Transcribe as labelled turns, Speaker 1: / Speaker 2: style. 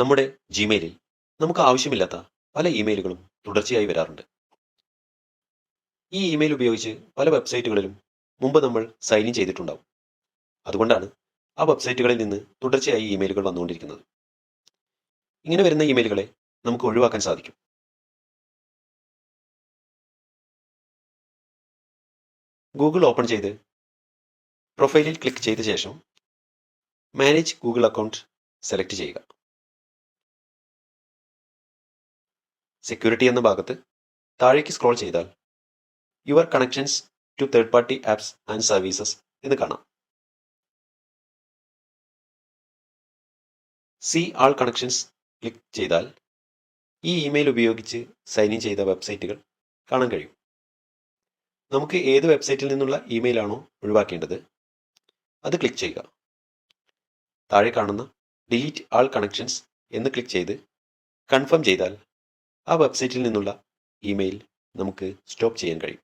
Speaker 1: നമ്മുടെ ജിമെയിലിൽ നമുക്ക് ആവശ്യമില്ലാത്ത പല ഇമെയിലുകളും തുടർച്ചയായി വരാറുണ്ട്. ഈ ഇമെയിൽ ഉപയോഗിച്ച് പല വെബ്സൈറ്റുകളിലും മുമ്പ് നമ്മൾ സൈൻ ഇൻ ചെയ്തിട്ടുണ്ടാവും. അതുകൊണ്ടാണ് ആ വെബ്സൈറ്റുകളിൽ നിന്ന് തുടർച്ചയായി ഇമെയിലുകൾ വന്നുകൊണ്ടിരിക്കുന്നത്. ഇങ്ങനെ വരുന്ന ഇമെയിലുകളെ നമുക്ക് ഒഴിവാക്കാൻ സാധിക്കും. ഗൂഗിൾ ഓപ്പൺ ചെയ്ത് പ്രൊഫൈലിൽ ക്ലിക്ക് ചെയ്ത ശേഷം മാനേജ് ഗൂഗിൾ അക്കൗണ്ട് സെലക്ട് ചെയ്യുക. സെക്യൂരിറ്റി എന്ന ഭാഗത്ത് താഴേക്ക് സ്ക്രോൾ ചെയ്താൽ your connections to third party apps and services എന്ന് കാണാം. സി ആൾ കണക്ഷൻസ് ക്ലിക്ക് ചെയ്താൽ ഈ ഇമെയിൽ ഉപയോഗിച്ച് സൈൻ ഇൻ ചെയ്ത വെബ്സൈറ്റുകൾ കാണാൻ കഴിയും. നമുക്ക് ഏത് വെബ്സൈറ്റിൽ നിന്നുള്ള ഇമെയിലാണോ ഒഴിവാക്കേണ്ടത്? അത് ക്ലിക്ക് ചെയ്യുക. താഴെ കാണുന്ന ഡിലീറ്റ് ആൾ കണക്ഷൻസ് എന്ന് ക്ലിക്ക് ചെയ്ത് കൺഫേം ചെയ്താൽ ആ വെബ്സൈറ്റിൽ നിന്നുള്ള ഇമെയിൽ നമുക്ക് സ്റ്റോപ്പ് ചെയ്യാൻ കഴിയും.